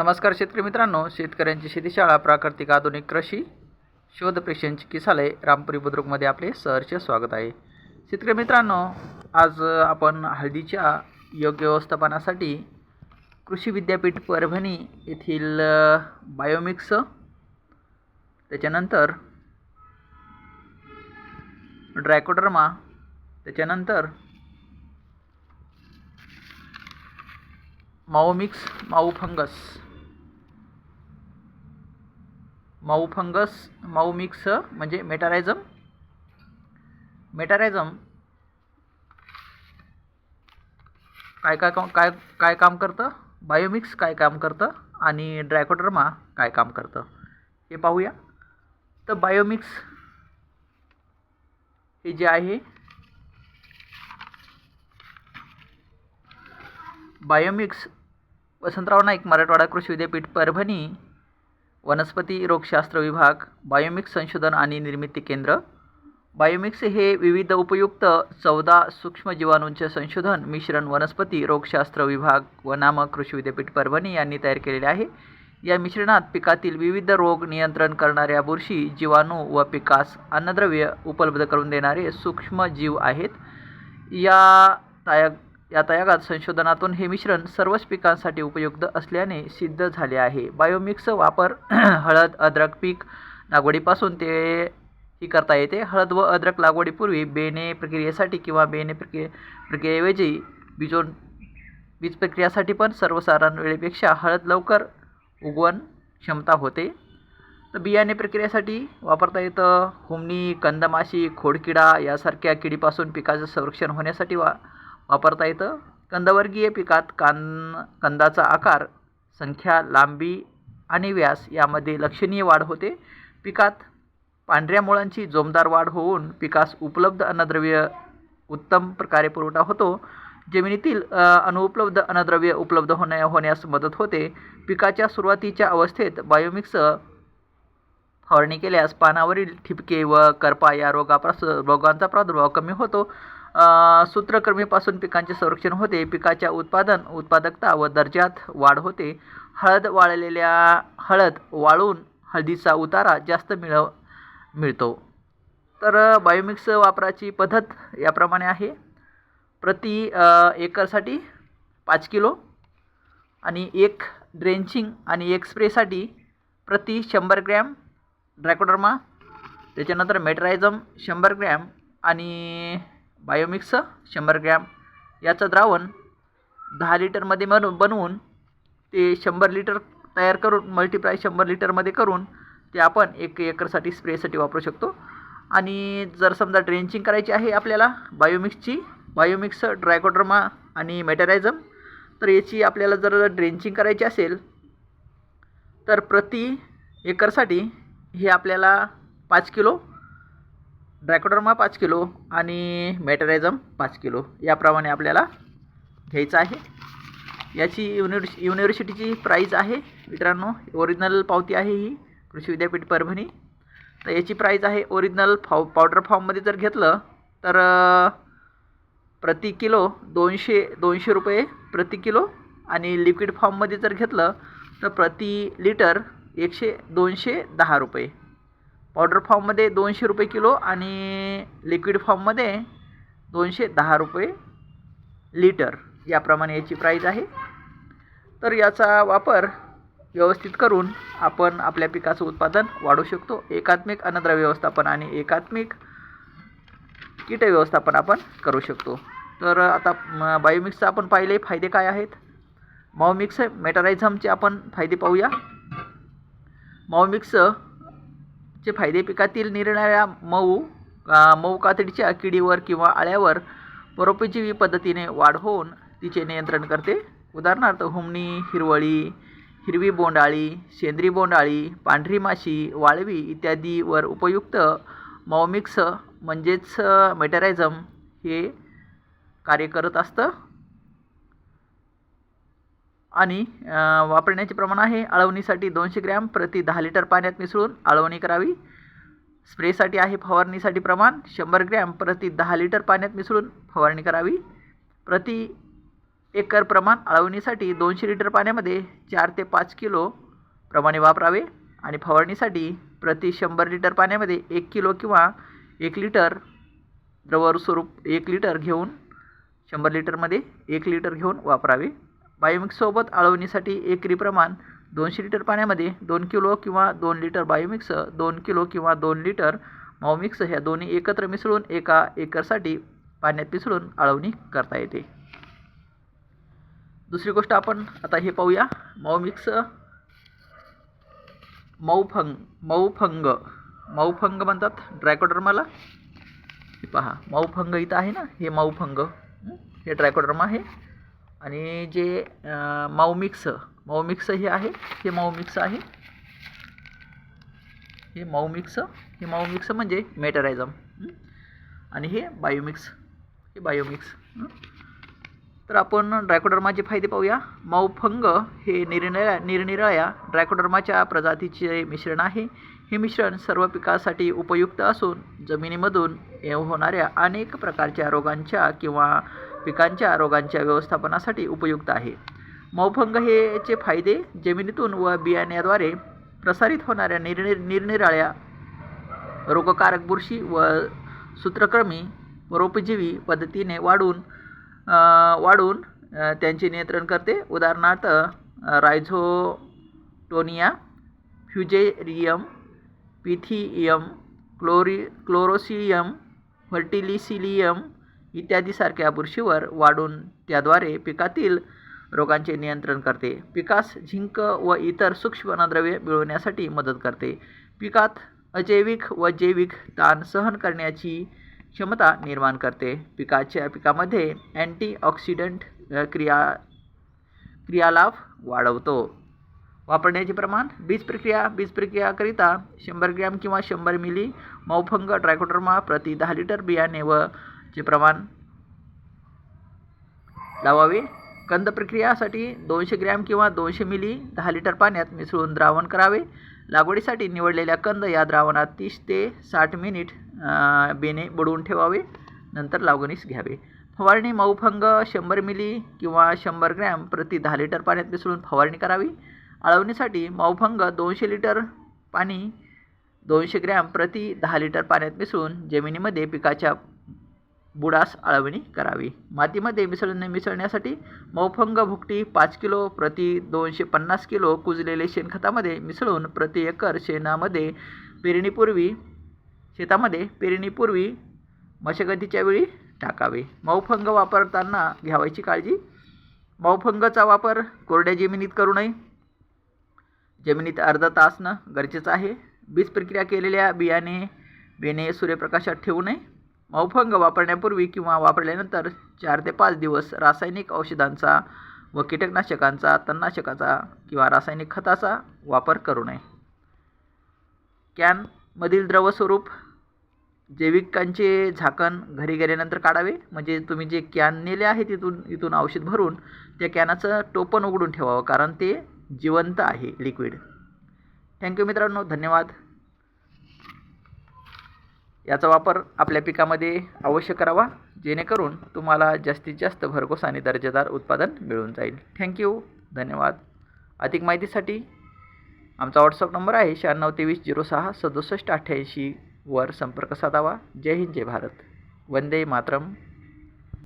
नमस्कार शेतकरी मित्रांनो शेतकऱ्यांची शेतीशाळा प्राकृतिक आधुनिक कृषी शोध प्रेक्षण चिकित्सालय रामपुरी बुद्रुकमध्ये आपले सहर्ष स्वागत आहे. शेतकरी मित्रांनो आज आपण हळदीच्या योग्य व्यवस्थापनासाठी कृषी विद्यापीठ परभणी येथील बायोमिक्स त्याच्यानंतर ड्रायकोडर्मा त्याच्यानंतर माओमिक्स माऊ फंगस माऊ फंगस माऊ मिक्स म्हणजे मेटारायझम. मेटारायझम. काय काय काम काय काय काम करतं? बायोमिक्स काय काम करतं? आणि ड्रायकोडर्मा काय काम करतं? हे पाहूया. तर बायोमिक्स हे जे आहे बायोमिक्स वसंतराव नाईक मराठवाडा कृषी विद्यापीठ परभणी वनस्पती रोगशास्त्र विभाग बायोमिक्स संशोधन आणि निर्मिती केंद्र. बायोमिक्स हे विविध उपयुक्त चौदा सूक्ष्मजीवाणूंचे संशोधन मिश्रण वनस्पती रोगशास्त्र विभाग व नामक कृषी विद्यापीठ परभणी यांनी तयार केलेले आहे. या मिश्रणात पिकातील विविध रोग नियंत्रण करणाऱ्या बुरशी जीवाणू व पिकास अन्नद्रव्य उपलब्ध करून देणारे सूक्ष्मजीव आहेत. या तायाग या तयागात संशोधनातून हे मिश्रण सर्वच पिकांसाठी उपयुक्त असल्याने सिद्ध झाले आहे. बायोमिक्स वापर हळद अद्रक पीक लागवडीपासून ते ही करता येते. हळद व अद्रक लागवडीपूर्वी बेणे प्रक्रियेसाठी किंवा बेणे प्रक्रिये प्रक्रियेऐवजी बीजोन बीज प्रक्रियासाठी पण सर्वसाधारण वेळेपेक्षा हळद लवकर उगवण क्षमता होते. तर बियाणे प्रक्रियेसाठी वापरता येतं हुमणी कंदमाशी खोडकिडा यासारख्या किडीपासून पिकाचं संरक्षण होण्यासाठी वा वापरता येतं. कंदवर्गीय पिकात कान कंदाचा आकार संख्या लांबी आणि व्यास यामध्ये लक्षणीय वाढ होते. पिकात पांढऱ्या मुळांची जोमदार वाढ होऊन पिकास उपलब्ध अन्नद्रव्य उत्तम प्रकारे पुरवठा होतो. जमिनीतील अनुपलब्ध अन्नद्रव्य उपलब्ध होण्या होण्यास मदत होते. पिकाच्या सुरुवातीच्या अवस्थेत बायोमिक्स फवारणी केल्यास पानावरील ठिपके व करपा या रोगापास रोगांचा प्रादुर्भाव कमी होतो. सूत्रकर्मीपासून पिकांचे संरक्षण होते. पिकाच्या उत्पादन उत्पादकता व दर्जात वाढ होते. हळद वाळलेल्या हळद वाळून हळदीचा उतारा जास्त मिळव मिळतो. तर बायोमिक्स वापराची पद्धत याप्रमाणे आहे. प्रति एकरसाठी पाच किलो आणि एक ड्रेंचिंग आणि एक स्प्रेसाठी प्रति शंभर ग्रॅम ड्रॅकोडर्मा त्याच्यानंतर मेट्रायझम शंभर ग्रॅम आणि बायोमिक्स शंभर ग्रॅम. याचं द्रावण दहा लिटरमध्ये बनवून बनवून ते शंभर लिटर तयार करून मल्टिप्लाय शंभर लिटरमध्ये करून ते आपण एक एकरसाठी स्प्रेसाठी वापरू शकतो. आणि जर समजा ड्रेंचिंग करायची आहे आपल्याला बायोमिक्सची बायोमिक्स ड्रायकोड्रमा आणि मेटरायझम तर याची आपल्याला जर ड्रेंचिंग करायची असेल तर प्रति एकरसाठी हे आपल्याला पाच किलो ड्रॅकोडर्मा पाच किलो आणि मेटरायझम पाच किलो याप्रमाणे आपल्याला घ्यायचं आहे. याची युनिव्हर्स युनिव्हर्सिटीची प्राईज आहे. मित्रांनो ओरिजिनल पावती आहे ही कृषी विद्यापीठ परभणी. तर याची प्राईज आहे ओरिजिनल फाव पावडर फॉर्ममध्ये जर घेतलं तर प्रति किलो दोनशे दोनशे रुपये प्रति किलो आणि लिक्विड फॉर्ममध्ये जर घेतलं तर प्रति लिटर एकशे दोनशे दहा रुपये. पावडर फॉर्ममध्ये दोनशे रुपये किलो आणि लिक्विड फॉर्ममध्ये दोनशे दहा रुपये लिटर याप्रमाणे याची प्राईज आहे. तर याचा वापर व्यवस्थित करून आपण आपल्या पिकाचं उत्पादन वाढवू शकतो. एकात्मिक अन्नद्रव्य व्यवस्थापन आणि एकात्मिक कीट व्यवस्थापन आपण करू शकतो. तर आता बायोमिक्सचं आपण पाहिले फायदे काय आहेत? माओमिक्स मेटारायझमचे आपण फायदे पाहूया. चे फायदे पिकातील निरनिराळ्या मऊ मऊ कातडीच्या किडीवर किंवा आळ्यावर परोपजीवी पद्धतीने वाढ होऊन तिचे नियंत्रण करते. उदाहरणार्थ हुमणी हिरवळी हिरवी बोंडाळी सेंद्री बोंडाळी पांढरी माशी वाळवी इत्यादीवर उपयुक्त मॉमिक्स म्हणजेच मेटरायझम हे कार्य करत असतं. आणि वापरण्याचे प्रमाण आहे आळवणीसाठी दोनशे ग्रॅम प्रति दहा लिटर पाण्यात मिसळून आळवणी करावी. स्प्रेसाठी आहे फवारणीसाठी प्रमाण शंभर ग्रॅम प्रति दहा लिटर पाण्यात मिसळून फवारणी करावी. प्रति एकर प्रमाण आळवणीसाठी दोनशे लिटर पाण्यामध्ये चार ते पाच किलो प्रमाणे वापरावे आणि फवारणीसाठी प्रति शंभर लिटर पाण्यामध्ये एक किलो किंवा एक लिटर द्रवर स्वरूप एक लिटर घेऊन शंभर लिटरमध्ये एक लिटर घेऊन वापरावे. बायोमिक्ससोबत आळवणीसाठी एकरी प्रमाण दोनशे लिटर पाण्यामध्ये दोन किलो किंवा दोन लिटर बायोमिक्स दोन किलो किंवा दोन लिटर माऊमिक्स ह्या दोन्ही एकत्र मिसळून एका एकरसाठी पाण्यात मिसळून आळवणी करता येते. दुसरी गोष्ट आपण आता हे पाहूया. माऊमिक्स मऊफंग मऊफंग मऊफंग म्हणतात ड्रायकोडर्माला हे पहा मऊफंग इथं आहे ना हे मऊफंग हे ड्रायकोडर्मा आहे. आणि जे माऊमिक्स माऊमिक्स हे आहे हे माऊमिक्स आहे. हे माऊमिक्स हे माऊमिक्स म्हणजे मेटरायझम. आणि हे बायोमिक्स हे बायोमिक्स. तर आपण ड्रायकोडर्माचे फायदे पाहूया. माऊफंग हे निरनिळ्या निरनिराळ्या ड्रायकोडर्माच्या प्रजातीचे मिश्रण आहे. हे मिश्रण सर्व पिकासाठी उपयुक्त असून जमिनीमधून होणाऱ्या अनेक प्रकारच्या रोगांच्या किंवा पिकांच्या रोगांच्या व्यवस्थापनासाठी उपयुक्त आहे. मौफंग हे चे फायदे जमिनीतून व बियाण्याद्वारे प्रसारित होणाऱ्या निरनिर निरनिराळ्या रोगकारक बुरशी व सूत्रक्रमी रोपजीवी पद्धतीने वाढून वाढून त्यांचे नियंत्रण करते. उदाहरणार्थ रायझोटोनिया फ्युजेरियम पिथियम क्लोरी क्लोरोसियम व्हर्टिलिसिलियम इत्यादीसारख्या बुरशीवर वाढून त्याद्वारे पिकातील रोगांचे नियंत्रण करते. पिकास झिंक व इतर सूक्ष्म अन्नद्रव्ये मिळवण्यासाठी मदत करते. पिकात अजैविक व जैविक ताण सहन करण्याची क्षमता निर्माण करते. पिकाच्या पिकामध्ये अँटीऑक्सिडंट क्रिया क्रियालाभ वाढवतो. वापरण्याचे प्रमाण बीज प्रक्रिया बीज प्रक्रियाकरिता शंभर ग्रॅम किंवा शंभर मिली मौफंग ट्रायकोटर्मा प्रति दहा लिटर बियाणे व चे प्रमाण लावावे. कंद प्रक्रियासाठी दोनशे ग्रॅम किंवा दोनशे मिली दहा लिटर पाण्यात मिसळून द्रावण करावे. लागवडीसाठी निवडलेल्या कंद या द्रावणात तीस ते साठ मिनिट बेने बुडवून ठेवावे. नंतर लागवणीस घ्यावे. फवारणी मऊफंग शंभर मिली किंवा शंभर ग्रॅम प्रति दहा लिटर पाण्यात मिसळून फवारणी करावी. आळवणीसाठी मऊफंग दोनशे लिटर पाणी दोनशे ग्रॅम प्रति दहा लिटर पाण्यात मिसळून जमिनीमध्ये पिकाच्या बुडास आळवणी करावी. मातीमध्ये मिसळणे मिसळण्यासाठी मौफंग भुकटी पाच किलो प्रति दोनशे पन्नास किलो कुजलेले शेणखतामध्ये मिसळून प्रति एकर शेणामध्ये पेरणीपूर्वी शेतामध्ये पेरणीपूर्वी मशागतीच्या वेळी टाकावे. मौफंग वापरताना घ्यावायची काळजी. मौफंगचा वापर कोरड्या जमिनीत करू नये. जमिनीत अर्धा तास असणं गरजेचं आहे. बीज प्रक्रिया केलेल्या बियाणे बेणे सूर्यप्रकाशात ठेवू नये. मौफंग वापरण्यापूर्वी किंवा वापरल्यानंतर चार ते पाच दिवस रासायनिक औषधांचा व कीटकनाशकांचा तणनाशकाचा किंवा रासायनिक खताचा वापर करू नये. कॅनमधील द्रवस्वरूप जैविकांचे झाकण घरी गेल्यानंतर काढावे. म्हणजे तुम्ही जे कॅन नेले आहे तिथून इथून औषध भरून त्या कॅनाचं टोपण उघडून ठेवावं कारण ते जिवंत आहे लिक्विड. थँक्यू मित्रांनो धन्यवाद. याचा वापर आपल्या पिकामध्ये अवश्य करावा जेणेकरून तुम्हाला जास्तीत जास्त भरघोस आणि दर्जेदार उत्पादन मिळून जाईल. थँक्यू धन्यवाद. अधिक माहितीसाठी आमचा व्हॉट्सअप नंबर आहे शहाण्णव तेवीस झिरो सहा सदुसष्ट अठ्ठ्याऐंशी वर संपर्क साधावा. जय हिंद जय भारत. वंदे मातरम.